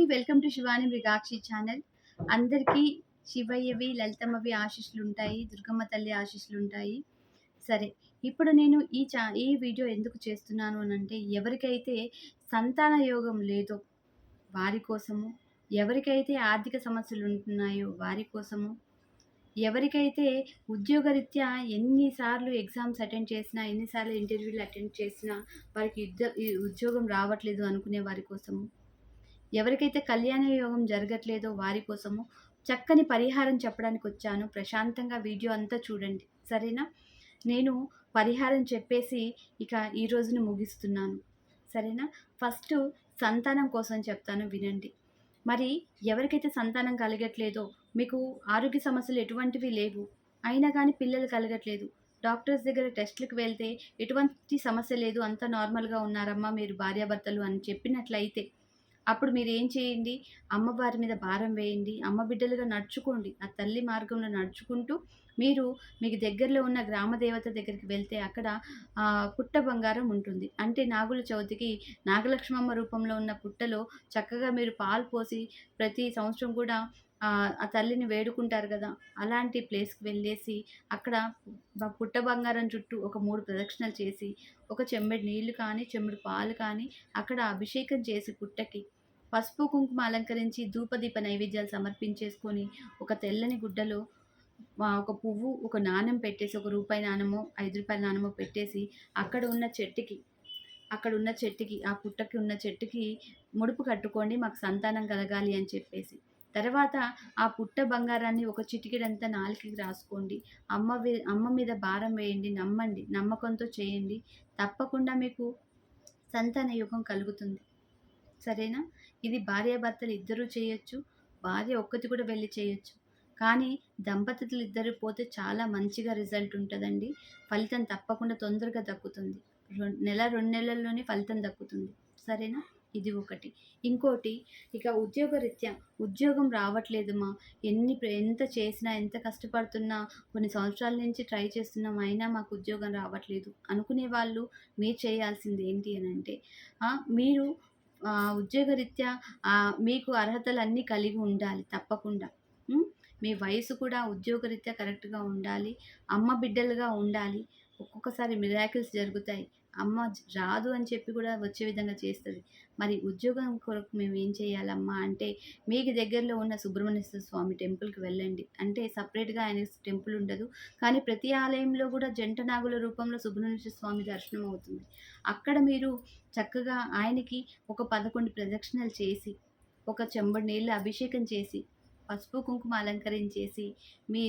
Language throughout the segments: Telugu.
అండి welcome to Shivani Mrugakshi channel అందరికీ శివయ్యవి లలితమ్మవి ఆశీస్సులు ఉంటాయి దుర్గమ్మ తల్లి ఆశీస్సులు ఉంటాయి సరే ఇప్పుడు నేను ఈ చా ఈ వీడియో ఎందుకు చేస్తున్నాను అని అంటే ఎవరికైతే సంతాన యోగం లేదో వారి కోసము ఎవరికైతే ఆర్థిక సమస్యలు ఉంటున్నాయో వారి కోసము ఎవరికైతే ఉద్యోగరీత్యా ఎన్నిసార్లు ఎగ్జామ్స్ అటెండ్ చేసినా ఎన్నిసార్లు ఇంటర్వ్యూలు అటెండ్ చేసినా వారికి ఉద్యోగం రావట్లేదు అనుకునే వారి కోసము ఎవరికైతే కళ్యాణ యోగం జరగట్లేదో వారి కోసము చక్కని పరిహారం చెప్పడానికి వచ్చాను. ప్రశాంతంగా వీడియో అంతా చూడండి. సరేనా? నేను పరిహారం చెప్పేసి ఇక ఈ రోజును ముగిస్తున్నాను. సరేనా? ఫస్ట్ సంతానం కోసం చెప్తాను వినండి. మరి ఎవరికైతే సంతానం కలగట్లేదో మీకు ఆరోగ్య సమస్యలు ఎటువంటివి లేవు అయినా కానీ పిల్లలు కలగట్లేదు డాక్టర్స్ దగ్గర టెస్ట్లకు వెళ్తే ఎటువంటి సమస్య లేదు అంతా నార్మల్గా ఉన్నారమ్మా మీరు భార్యాభర్తలు అని చెప్పినట్లయితే అప్పుడు మీరు ఏం చేయండి అమ్మవారి మీద భారం వేయండి. అమ్మ బిడ్డలుగా నడుచుకోండి. ఆ తల్లి మార్గంలో నడుచుకుంటూ మీరు మీకు దగ్గరలో ఉన్న గ్రామ దేవత దగ్గరికి వెళ్తే అక్కడ పుట్ట బంగారం ఉంటుంది. అంటే నాగుల చవితికి నాగలక్ష్మమ్మ రూపంలో ఉన్న పుట్టలో చక్కగా మీరు పాలు పోసి ప్రతి సంవత్సరం కూడా ఆ తల్లిని వేడుకుంటారు కదా! అలాంటి ప్లేస్కి వెళ్ళేసి అక్కడ పుట్ట బంగారం చుట్టూ ఒక మూడు ప్రదక్షిణలు చేసి ఒక చెంబెడు నీళ్ళు కానీ చెంబెడు పాలు కానీ అక్కడ అభిషేకం చేసి పుట్టకి పసుపు కుంకుమ అలంకరించి ధూపదీప నైవేద్యాలు సమర్పించేసుకొని ఒక తెల్లని గుడ్డలో ఒక పువ్వు ఒక నాణెం పెట్టేసి ఒక రూపాయి నాణమో ఐదు రూపాయల నాణమో పెట్టేసి అక్కడ ఉన్న చెట్టుకి అక్కడ ఉన్న చెట్టుకి ఆ పుట్టకి ఉన్న చెట్టుకి ముడుపు కట్టుకోండి మాకు సంతానం కలగాలి అని చెప్పేసి. తర్వాత ఆ పుట్ట బంగారాన్ని ఒక చిటికెడంతా నాలుకకి రాసుకోండి. అమ్మ అమ్మ మీద భారం వేయండి నమ్మండి నమ్మకంతో చేయండి. తప్పకుండా మీకు సంతాన యుగం కలుగుతుంది. సరేనా? ఇది భార్యాభర్తలు ఇద్దరూ చేయొచ్చు భార్య ఒక్కటి కూడా వెళ్ళి చేయొచ్చు. కానీ దంపతులు ఇద్దరు పోతే చాలా మంచిగా రిజల్ట్ ఉంటుందండి. ఫలితం తప్పకుండా తొందరగా దక్కుతుంది. నెల రెండు నెలల్లోనే ఫలితం దక్కుతుంది. సరేనా? ఇది ఒకటి. ఇంకోటి ఇక ఉద్యోగరీత్యా ఉద్యోగం రావట్లేదమ్మా ఎన్ని ఎంత చేసినా ఎంత కష్టపడుతున్నా కొన్ని సంవత్సరాల నుంచి ట్రై చేస్తున్నాం అయినా మాకు ఉద్యోగం రావట్లేదు అనుకునే వాళ్ళు మీరు చేయాల్సింది ఏంటి అని అంటే మీరు ఉద్యోగరీత్యా మీకు అర్హతలు అన్నీ కలిగి ఉండాలి తప్పకుండా. మీ వయసు కూడా ఉద్యోగరీత్యా కరెక్ట్గా ఉండాలి. అమ్మ బిడ్డలుగా ఉండాలి. ఒక్కొక్కసారి మిరాకిల్స్ జరుగుతాయి. అమ్మ రాదు అని చెప్పి కూడా వచ్చే విధంగా చేస్తుంది. మరి ఉద్యోగం కొరకు మేము ఏం చేయాలమ్మా అంటే మీకు దగ్గరలో ఉన్న సుబ్రహ్మణ్యేశ్వర స్వామి టెంపుల్కి వెళ్ళండి. అంటే సపరేట్గా ఆయన టెంపుల్ ఉండదు. కానీ ప్రతి ఆలయంలో కూడా జంట నాగుల రూపంలో సుబ్రహ్మణ్యేశ్వర స్వామి దర్శనం అవుతుంది. అక్కడ మీరు చక్కగా ఆయనకి ఒక పదకొండు ప్రదక్షిణలు చేసి ఒక చెంబడి నీళ్ళు అభిషేకం చేసి పసుపు కుంకుమ అలంకరించేసి మీ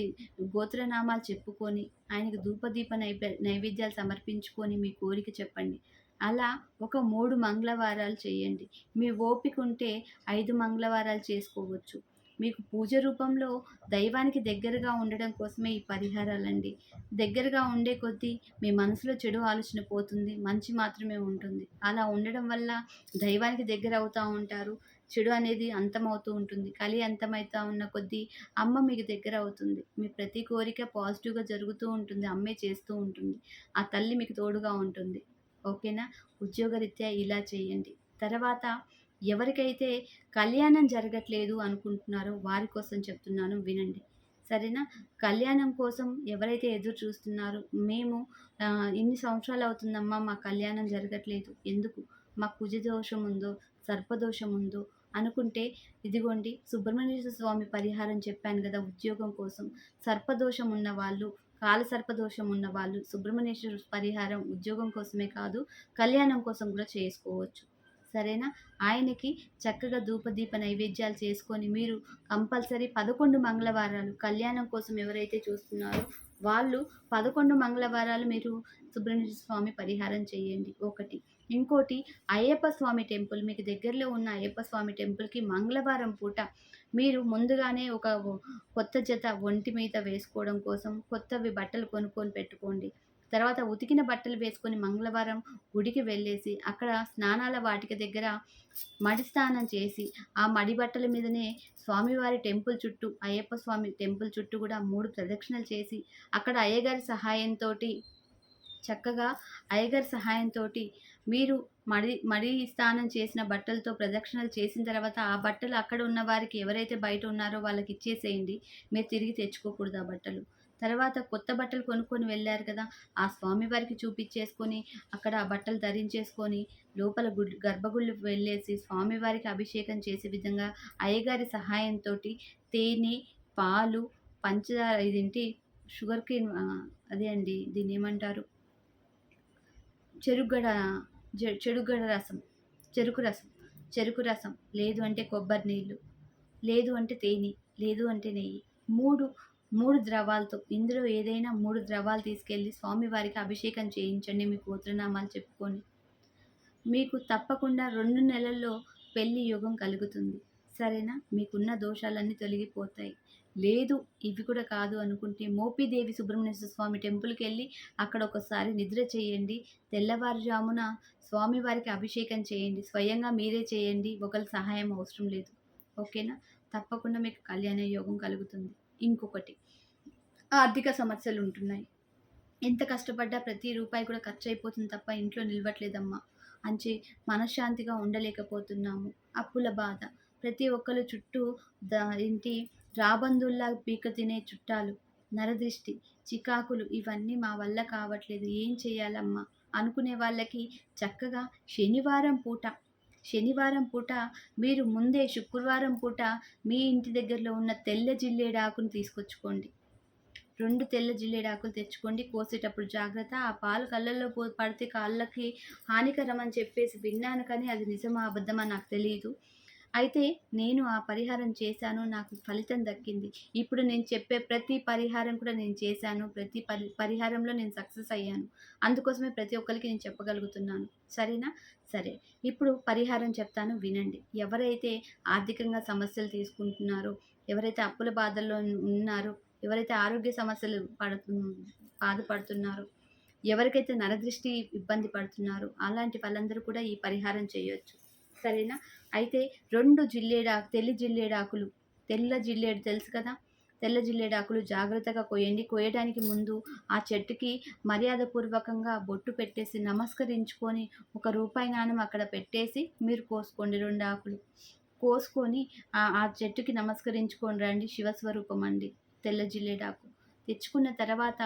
గోత్రనామాలు చెప్పుకొని ఆయనకు ధూపదీప నైవే నైవేద్యాలు సమర్పించుకొని మీ కోరిక చెప్పండి. అలా ఒక మూడు మంగళవారాలు చేయండి. మీ ఓపిక ఉంటే ఐదు మంగళవారాలు చేసుకోవచ్చు. మీకు పూజ రూపంలో దైవానికి దగ్గరగా ఉండడం కోసమే ఈ పరిహారాలండి. దగ్గరగా ఉండే కొద్దీ మీ మనసులో చెడు ఆలోచన పోతుంది మంచి మాత్రమే ఉంటుంది. అలా ఉండడం వల్ల దైవానికి దగ్గర అవుతూ ఉంటారు. చెడు అనేది అంతమవుతూ ఉంటుంది. కలి అంతమవుతూ ఉన్న కొద్దీ అమ్మ మీకు దగ్గర అవుతుంది. మీ ప్రతి కోరిక పాజిటివ్గా జరుగుతూ ఉంటుంది. అమ్మే చేస్తూ ఉంటుంది. ఆ తల్లి మీకు తోడుగా ఉంటుంది. ఓకేనా? ఉద్యోగరీత్యా ఇలా చేయండి. తర్వాత ఎవరికైతే కళ్యాణం జరగట్లేదు అనుకుంటున్నారో వారి కోసం చెప్తున్నాను వినండి. సరేనా? కళ్యాణం కోసం ఎవరైతే ఎదురు చూస్తున్నారో మేము ఇన్ని సంవత్సరాలు అవుతుందమ్మా మా కళ్యాణం జరగట్లేదు. ఎందుకు? మాకు కుజ దోషం ఉందో సర్పదోషం ఉందో అనుకుంటే ఇదిగోండి సుబ్రహ్మణ్యేశ్వర స్వామి పరిహారం చెప్పాను కదా ఉద్యోగం కోసం. సర్పదోషం ఉన్న వాళ్ళు కాల సర్పదోషం ఉన్న వాళ్ళు సుబ్రహ్మణ్యేశ్వర పరిహారం ఉద్యోగం కోసమే కాదు కళ్యాణం కోసం కూడా చేసుకోవచ్చు. సరేనా? ఆయనకి చక్కగా ధూపదీప నైవేద్యాలు చేసుకొని మీరు కంపల్సరీ పదకొండు మంగళవారాలు కళ్యాణం కోసం ఎవరైతే చూస్తున్నారో వాళ్ళు పదకొండు మంగళవారాలు మీరు సుబ్రహ్మణ్య స్వామి పరిహారం చేయండి. ఒకటి ఇంకోటి అయ్యప్ప స్వామి టెంపుల్ మీకు దగ్గరలో ఉన్న అయ్యప్ప స్వామి టెంపుల్కి మంగళవారం పూట మీరు ముందుగానే ఒక కొత్త జత ఒంటి మీద వేసుకోవడం కోసం కొత్తవి బట్టలు కొనుక్కొని పెట్టుకోండి. తర్వాత ఉతికిన బట్టలు వేసుకొని మంగళవారం గుడికి వెళ్ళేసి అక్కడ స్నానాల వాటిక దగ్గర మడి స్నానం చేసి ఆ మడి బట్టల మీదనే స్వామివారి టెంపుల్ చుట్టూ అయ్యప్ప స్వామి టెంపుల్ చుట్టూ కూడా మూడు ప్రదక్షిణలు చేసి అక్కడ అయ్యగారి సహాయంతో చక్కగా అయ్యగారి సహాయంతో మీరు మడి మడి స్నానం చేసిన బట్టలతో ప్రదక్షిణలు చేసిన తర్వాత ఆ బట్టలు అక్కడ ఉన్న వారికి ఎవరైతే బయట ఉన్నారో వాళ్ళకి ఇచ్చేసేయండి. మీరు తిరిగి తెచ్చుకోకూడదు ఆ బట్టలు. తర్వాత కొత్త బట్టలు కొనుక్కొని వెళ్ళారు కదా ఆ స్వామివారికి చూపించేసుకొని అక్కడ ఆ బట్టలు ధరించేసుకొని లోపల గుడి గర్భగుళ్ళు వెళ్ళేసి స్వామివారికి అభిషేకం చేసే విధంగా అయ్యగారి సహాయంతో తేనె పాలు పంచదార ఇదేంటి షుగర్ కేన్ అదే అండి దీన్ని ఏమంటారు? చెరుగడ చెరుగడ రసం చెరుకు రసం చెరుకు రసం లేదు అంటే కొబ్బరి నీళ్ళు లేదు అంటే తేనె లేదు అంటే నెయ్యి. మూడు మూడు ద్రవాలతో ఇందులో ఏదైనా మూడు ద్రవాలు తీసుకెళ్ళి స్వామివారికి అభిషేకం చేయించండి మీ గోత్రనామాలు చెప్పుకొని. మీకు తప్పకుండా రెండు నెలల్లో పెళ్ళి యోగం కలుగుతుంది. సరేనా? మీకున్న దోషాలన్నీ తొలగిపోతాయి. లేదు ఇవి కూడా కాదు అనుకుంటే మోపిదేవి సుబ్రహ్మణ్య స్వామి టెంపుల్కి వెళ్ళి అక్కడ ఒకసారి నిద్ర చేయండి. తెల్లవారుజామున స్వామివారికి అభిషేకం చేయండి. స్వయంగా మీరే చేయండి. ఒకరి సహాయం అవసరం లేదు. ఓకేనా? తప్పకుండా మీకు కళ్యాణ యోగం కలుగుతుంది. ఇంకొకటి ఆర్థిక సమస్యలు ఉంటున్నాయి ఎంత కష్టపడ్డా ప్రతి రూపాయి కూడా ఖర్చు అయిపోతుంది తప్ప ఇంట్లో నిలవట్లేదమ్మా. అంచే మనశ్శాంతిగా ఉండలేకపోతున్నాము. అప్పుల బాధ. ప్రతి ఒక్కరు చుట్టూ దా ఏంటి రాబందుల్లా పీక తినే చుట్టాలు. నరదృష్టి చికాకులు ఇవన్నీ మా వల్ల కావట్లేదు. ఏం చేయాలమ్మా? అనుకునే వాళ్ళకి చక్కగా శనివారం పూట శనివారం పూట మీరు ముందే శుక్రవారం పూట మీ ఇంటి దగ్గరలో ఉన్న తెల్ల జిల్లేడాకును తీసుకొచ్చుకోండి. రెండు తెల్ల జిల్లేడాకులు తెచ్చుకోండి. కోసేటప్పుడు జాగ్రత్త. ఆ పాలు కళ్ళల్లో పో పడితే కాళ్ళకి హానికరం అని చెప్పేసి విన్నాను కానీ అది నిజమా అబద్ధమా నాకు తెలియదు అయితే నేను ఆ పరిహారం చేశాను నాకు ఫలితం దక్కింది. ఇప్పుడు నేను చెప్పే ప్రతి పరిహారం కూడా నేను చేశాను ప్రతి పరి పరిహారంలో నేను సక్సెస్ అయ్యాను. అందుకోసమే ప్రతి ఒక్కరికి నేను చెప్పగలుగుతున్నాను. సరేనా? సరే. ఇప్పుడు పరిహారం చెప్తాను వినండి. ఎవరైతే ఆర్థికంగా సమస్యలు తీసుకుంటున్నారో ఎవరైతే అప్పుల బాధల్లో ఉన్నారో ఎవరైతే ఆరోగ్య సమస్యలు పడుతు బాధపడుతున్నారో ఎవరికైతే నరదృష్టి ఇబ్బంది పడుతున్నారో అలాంటి వాళ్ళందరూ కూడా ఈ పరిహారం చేయొచ్చు. సరేనా? అయితే రెండు జిల్లేడాకు తెల్ల జిల్లేడాకులు. తెల్ల జిల్లేడు తెలుసు కదా? తెల్ల జిల్లేడాకులు జాగ్రత్తగా కోయండి కోయడానికి ముందు ఆ చెట్టుకి మర్యాదపూర్వకంగా బొట్టు పెట్టేసి నమస్కరించుకొని ఒక రూపాయి నాణం అక్కడ పెట్టేసి మీరు కోసుకోండి రెండు ఆకులు. కోసుకొని ఆ ఆ చెట్టుకి నమస్కరించుకొని రండి శివస్వరూపం అండి తెల్ల జిల్లేడాకు. తెచ్చుకున్న తర్వాత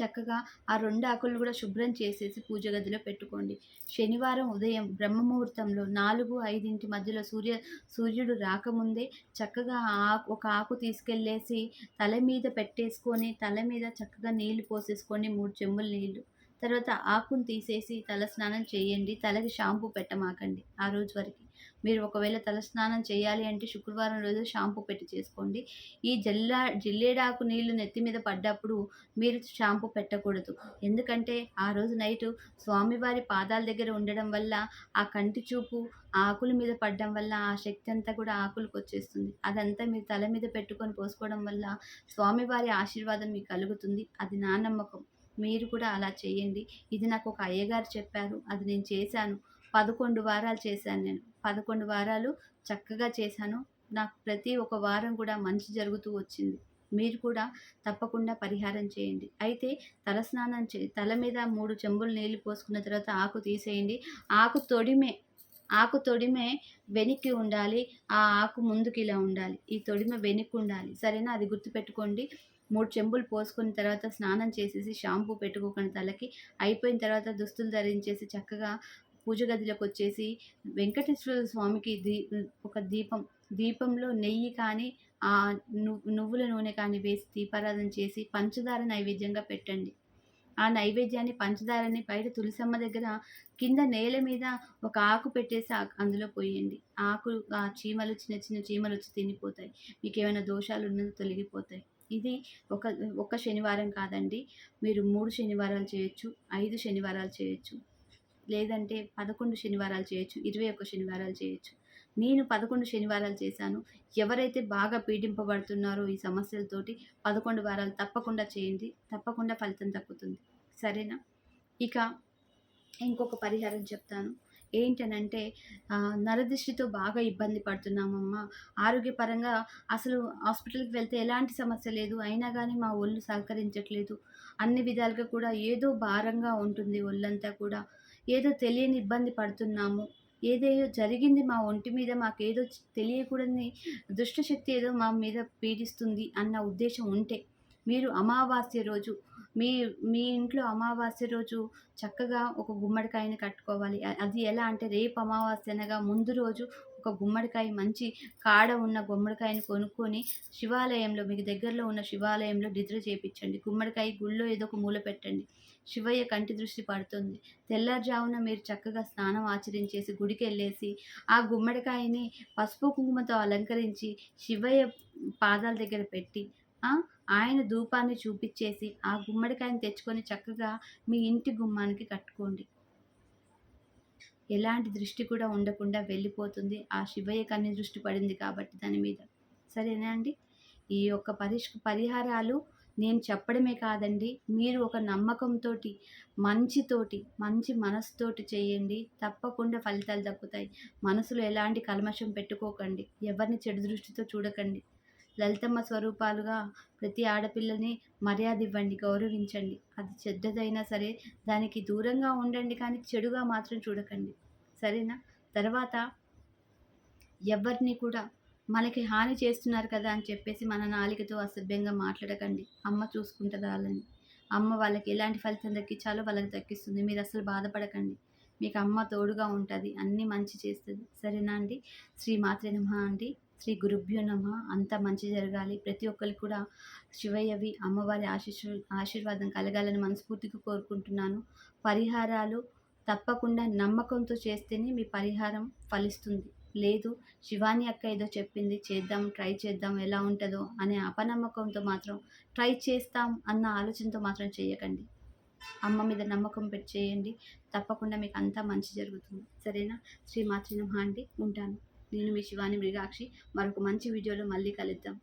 చక్కగా ఆ రెండు ఆకులు కూడా శుభ్రం చేసేసి పూజ గదిలో పెట్టుకోండి. శనివారం ఉదయం బ్రహ్మముహూర్తంలో నాలుగు ఐదింటి మధ్యలో సూర్య సూర్యుడు రాకముందే చక్కగా ఆ ఆకు ఒక ఆకు తీసుకెళ్ళేసి తల మీద పెట్టేసుకొని తల మీద చక్కగా నీళ్ళు పోసేసుకొని మూడు చెంబులు నీళ్ళు తర్వాత ఆకును తీసేసి తల స్నానం చేయండి. తలకి షాంపూ పెట్టమాకండి ఆ రోజు వరకు. మీరు ఒకవేళ తల స్నానం చేయాలి అంటే శుక్రవారం రోజు షాంపూ పెట్టి చేసుకోండి. ఈ జల్లా జిల్లేడాకు నీళ్ళు నెత్తి మీద పడ్డప్పుడు మీరు షాంపూ పెట్టకూడదు. ఎందుకంటే ఆ రోజు నైటు స్వామివారి పాదాల దగ్గర ఉండడం వల్ల ఆ కంటి చూపు ఆ ఆకుల మీద పడడం వల్ల ఆ శక్తి అంతా కూడా ఆకులకు వచ్చేస్తుంది. అదంతా మీరు తల మీద పెట్టుకొని పోసుకోవడం వల్ల స్వామివారి ఆశీర్వాదం మీకు కలుగుతుంది. అది నా నమ్మకం. మీరు కూడా అలా చేయండి ఇది నాకు ఒక అయ్యగారు చెప్పారు. అది నేను చేశాను. పదకొండు వారాలు చేశాను నేను. పదకొండు వారాలు చక్కగా చేశాను. నాకు ప్రతి ఒక వారం కూడా మంచి జరుగుతూ వచ్చింది. మీరు కూడా తప్పకుండా పరిహారం చేయండి. అయితే తలస్నానం చే తల మీద మూడు చెంబులు నీళ్ళు పోసుకున్న తర్వాత ఆకు తీసేయండి. ఆకు తొడిమే ఆకు తొడిమే వెనక్కి ఉండాలి. ఆ ఆకు ముందుకి ఇలా ఉండాలి. ఈ తొడిమ వెనక్కి ఉండాలి. సరేనా? అది గుర్తుపెట్టుకోండి. మూడు చెంబులు పోసుకున్న తర్వాత స్నానం చేసేసి షాంపూ పెట్టుకోకుండా తలకి అయిపోయిన తర్వాత దుస్తులు ధరించేసి చక్కగా పూజ గదిలోకి వచ్చేసి వెంకటేశ్వర స్వామికి దీ ఒక దీపం దీపంలో నెయ్యి కానీ ఆ నువ్వు నువ్వుల నూనె కానీ వేసి దీపారాధన చేసి పంచదార నైవేద్యంగా పెట్టండి. ఆ నైవేద్యాన్ని పంచదారని బయట తులసమ్మ దగ్గర కింద నేల మీద ఒక ఆకు పెట్టేసి అందులో పోయండి. ఆకు ఆ చీమలు చిన్న చిన్న చీమలు వచ్చి తినిపోతాయి. మీకు ఏమైనా దోషాలు ఉన్నది తొలగిపోతాయి. ఇది ఒక ఒక శనివారం కాదండి. మీరు మూడు శనివారాలు చేయొచ్చు ఐదు శనివారాలు చేయొచ్చు లేదంటే పదకొండు శనివారాలు చేయొచ్చు ఇరవై ఒక్క శనివారాలు చేయొచ్చు. నేను పదకొండు శనివారాలు చేశాను. ఎవరైతే బాగా పీడింపబడుతున్నారో ఈ సమస్యలతోటి పదకొండు వారాలు తప్పకుండా చేయండి. తప్పకుండా ఫలితం తగ్గుతుంది సరేనా? ఇక ఇంకొక పరిహారం చెప్తాను. ఏంటనంటే నరదృష్టితో బాగా ఇబ్బంది పడుతున్నామమ్మా. ఆరోగ్యపరంగా అసలు హాస్పిటల్కి వెళ్తే ఎలాంటి సమస్య లేదు. అయినా కానీ మా ఒళ్ళు సహకరించట్లేదు. అన్ని విధాలుగా కూడా ఏదో భారంగా ఉంటుంది ఒళ్ళంతా కూడా. ఏదో తెలియని ఇబ్బంది పడుతున్నాము. ఏదేదో జరిగింది మా ఒంటి మీద మాకేదో తెలియకూడని దుష్టశక్తి ఏదో మా మీద పీడిస్తుంది అన్న ఉద్దేశం ఉంటే మీరు అమావాస్య రోజు మీ మీ ఇంట్లో అమావాస్య రోజు చక్కగా ఒక గుమ్మడికాయని కట్టుకోవాలి. అది ఎలా అంటే రేపు అమావాస్య అనగా ముందు రోజు ఒక గుమ్మడికాయ మంచి కాడ ఉన్న గుమ్మడికాయని కొనుక్కొని శివాలయంలో మీకు దగ్గరలో ఉన్న శివాలయంలో నిద్ర చేపించండి. గుమ్మడికాయ గుళ్ళో ఏదో ఒక మూల పెట్టండి. శివయ్య కంటి దృష్టి పడుతుంది. తెల్లారుజామున మీరు చక్కగా స్నానం ఆచరించేసి గుడికి వెళ్ళేసి ఆ గుమ్మడికాయని పసుపు కుంకుమతో అలంకరించి శివయ్య పాదాల దగ్గర పెట్టి ఆయన ధూపాన్ని చూపించేసి ఆ గుమ్మడికాయని తెచ్చుకొని చక్కగా మీ ఇంటి గుమ్మానికి కట్టుకోండి. ఎలాంటి దృష్టి కూడా ఉండకుండా వెళ్ళిపోతుంది. ఆ శివయ్య కన్ని దృష్టి పడింది కాబట్టి దాని మీద. సరేనా అండి? ఈ యొక్క పరిష్ పరిహారాలు నేను చెప్పడమే కాదండి. మీరు ఒక నమ్మకంతో మంచితోటి మంచి మనసుతోటి చేయండి. తప్పకుండా ఫలితాలు దక్కుతాయి. మనసులో ఎలాంటి కల్మషం పెట్టుకోకండి. ఎవరిని చెడు దృష్టితో చూడకండి. లలితమ్మ స్వరూపాలుగా ప్రతి ఆడపిల్లని మర్యాద ఇవ్వండి గౌరవించండి. అది చెడ్డదైనా సరే దానికి దూరంగా ఉండండి కానీ చెడుగా మాత్రం చూడకండి. సరేనా? తర్వాత ఎవరిని కూడా మనకి హాని చేస్తున్నారు కదా అని చెప్పేసి మన నాలికతో అసభ్యంగా మాట్లాడకండి. అమ్మ చూసుకుంటుంది వాళ్ళని. అమ్మ వాళ్ళకి ఎలాంటి ఫలితం దక్కించాలో వాళ్ళకి దక్కిస్తుంది. మీరు అసలు బాధపడకండి. మీకు అమ్మ తోడుగా ఉంటుంది. అన్నీ మంచి చేస్తుంది. సరేనా అండి? శ్రీ మాత్రే నమ అండి. శ్రీ గురుభ్యో నమ. అంతా మంచి జరగాలి. ప్రతి ఒక్కరికి కూడా శివయ్యవి అమ్మవారి ఆశీస్ ఆశీర్వాదం కలగాలని మనస్ఫూర్తిగా కోరుకుంటున్నాను. పరిహారాలు తప్పకుండా నమ్మకంతో చేస్తేనే మీ పరిహారం ఫలిస్తుంది. లేదు శివాని అక్క ఏదో చెప్పింది చేద్దాం ట్రై చేద్దాం ఎలా ఉంటుందో అనే అపనమ్మకంతో మాత్రం ట్రై చేస్తాం అన్న ఆలోచనతో మాత్రం చేయకండి. అమ్మ మీద నమ్మకం పెట్టి చేయండి. తప్పకుండా మీకు అంతా మంచి జరుగుతుంది. సరేనా? శ్రీ మాతృ అండి. ఉంటాను. నేను మీ శివాని మృగాక్షి. మరొక మంచి వీడియోలో మళ్ళీ కలుద్దాం.